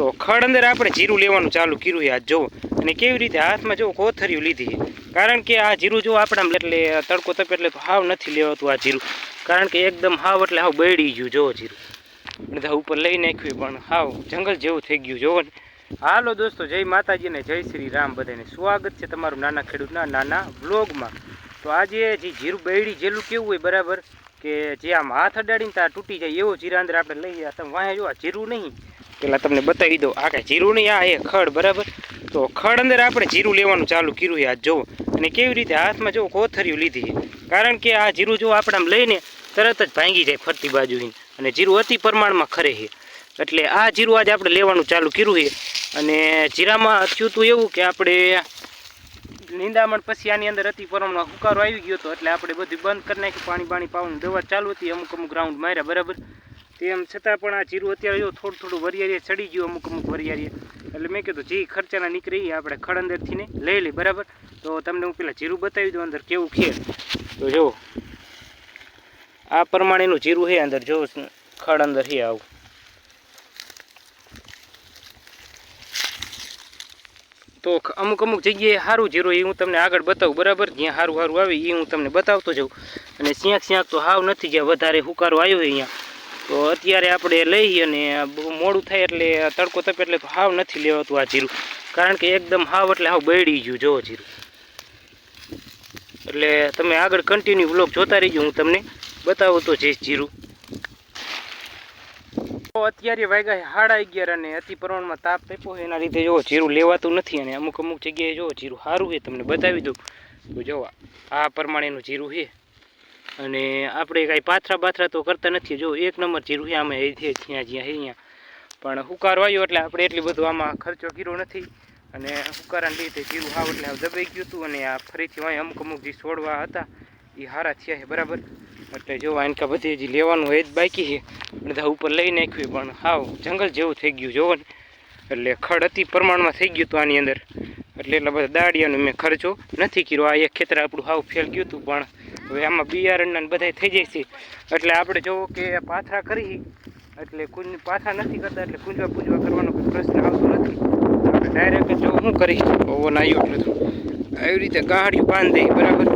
તો ખડ અંદર આપણે જીરું લેવાનું ચાલુ કર્યું છે આ જુઓ અને કેવી રીતે હાથમાં જો કોથરીયું લીધી કારણ કે આ જીરું જો આપણા એટલે તડકો તપે એટલે તો હાવ નથી લેવાતું આ જીરું. કારણ કે એકદમ હાવ એટલે હાવ બળી ગયું જોવો જીરું. અને ઉપર લઈ નાખ્યું પણ હાવ જંગલ જેવું થઈ ગયું જોવો ને. હાલો દોસ્તો, જય માતાજી ને જય શ્રી રામ બધાને. સ્વાગત છે તમારું નાના ખેડૂતના નાના બ્લોગમાં તો આજે જે જીરું બૈડી જેલું કેવું હોય બરાબર? કે જે આમ હાથ અડાડીને ત્યાં તૂટી જાય એવો જીરા અંદર આપણે લઈ ગયા તમે વાંહે જો આ જીરું નહીં. પેલા તમને બતાવી દઉં. આ કાંઈ જીરું નહીં, આ એ ખડ, બરાબર? તો ખડ અંદર આપણે જીરું લેવાનું ચાલુ કર્યું છે આ જુઓ અને કેવી રીતે? હાથમાં જો કોથરીયું લીધી છે. કારણ કે આ જીરું જો આપણે આમ લઈને તરત જ ભાંગી જાય ફરતી બાજુ અને જીરું અતિ પ્રમાણમાં ખરે છે. એટલે આ જીરું આજે આપણે લેવાનું ચાલુ કર્યું છે. અને જીરામાં થયું હતું એવું કે આપણે નિંદામણ પછી આની અંદર અતિ પ્રમાણમાં હુકારો આવી ગયો હતો એટલે આપણે બધું બંધ કરી નાખ્યું. પાણી પાણી પાવાનું દવા ચાલુ હતી. અમુક અમુક રાઉન્ડ માર્યા, બરાબર? તેમ છતાં પણ આ જીરું અત્યારે જો થોડું થોડું વરિયાળીએ ચડી ગયું, અમુક અમુક વરિયાળીએ. એટલે મેં કીધું, જે, ખર્ચાના નીકળી, આપણે ખડ અંદરથી ને લઈ લઈ બરાબર? તો તમને હું પેલા જીરું બતાવી દઉં, અંદર કેવું છે. તો જો આ પ્રમાણેનું જીરું છે અંદર જો ખડ અંદર છે આવું. તો અમુક અમુક જગ્યાએ સારું જીરું એ હું તમને આગળ બતાવું, બરાબર? જ્યાં સારું સારું આવે, એ હું તમને બતાવતો જાઉં. અને સ્યાંક સ્યાંક તો હાવ નથી, જ્યાં વધારે હુકારો આવ્યો હોય અહીંયા તો અત્યારે આપણે લઈએ અને બહુ મોડું થાય એટલે તડકો તપે એટલે હાવ નથી લેવાતું આ જીરું. કારણ કે એકદમ હાવ એટલે હાવ બળી ગયું જોવો જીરું. એટલે તમે આગળ કન્ટિન્યુ બ્લોક જોતા રહીજો, હું તમને બતાવું તો જઈશ જીરું. અત્યારે વાગ્યા સાડા અગિયાર અને અતિ પ્રમાણમાં તાપ તપ્યો એના લીધે જો જીરું લેવાતું નથી અને અમુક અમુક જગ્યાએ જો જીરું સારું છે, તમને બતાવી દઉં. તો જો આ પ્રમાણેનું જીરું છે. અને આપણે કાંઈ પાથરા બાથરા તો કરતા નથી. જો એક નંબર જીરું છે, આમાં એ છે જ્યાં જ્યાં અહીંયા. પણ હુકારો આવ્યો એટલે આપણે એટલી બધું આમાં ખર્ચો કર્યો નથી. અને હુકારાને લીધે જીરું હાવ એટલે દબાઈ ગયું હતું અને આ ફરીથી અહીં અમુક અમુક જે છોડવા હતા એ સારા થયા છે, બરાબર? એટલે જો આનકા બધી હજી લેવાનું એ જ બાકી છે. બધા ઉપર લઈ નાખ્યું પણ હાવ જંગલ જેવું થઈ ગયું જોવો ને. એટલે ખડ અતિ પ્રમાણમાં થઈ ગયું હતું આની અંદર. એટલે એટલા બધા દાડિયાનો મેં ખર્ચો નથી કર્યો. આ એક ખેતર આપણું હાવ ફેલ ગયું હતું, પણ હવે આમાં બિયારણના બધા થઈ જાય છે. એટલે આપણે જોવો કે પાથરા કરી, એટલે કુંજ પાથરા નથી કરતા, એટલે કુંજવા પૂંજવા કરવાનો કોઈ પ્રશ્ન આવતો નથી. આપણે ડાયરેક્ટ જો શું કરીશ. ઓવન આવ્યો એટલે તો આવી રીતે ગાહડિયું બાંધી દઈ બરાબર?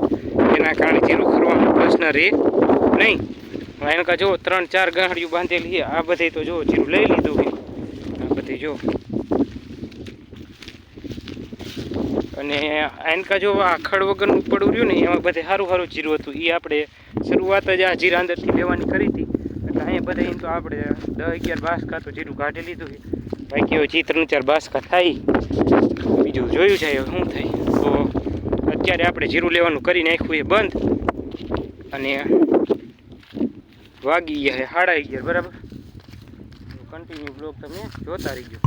એના કારણે જીરું કરવાનો પ્રશ્ન રહે નહીં. એનકા જો ત્રણ ચાર ગાહડિયું બાંધેલી છે. આ બધી તો જો જીરું લઈ લીધું આ બધી જો અને એનકા જો ખડ વગરનું પડું રહ્યું ને, એમાં બધે સારું સારું જીરું હતું. એ આપણે શરૂઆત જ આ જીરા અંદરથી લેવાની કરી હતી. એટલે અહીંયા બધા એમ તો આપણે દસ અગિયાર બાસકા તો જીરું કાઢી લીધું છે. બાકી હવે જી ત્રણ ચાર બાસકા થાય. બીજું જોયું જાય શું થાય. તો અત્યારે આપણે જીરું લેવાનું કરી નાખ્યું એ બંધ. અને વાગી ગયા સાડા અગિયાર, બરાબર? કન્ટિન્યુ બ્લોક તમે જોતા રહીજો.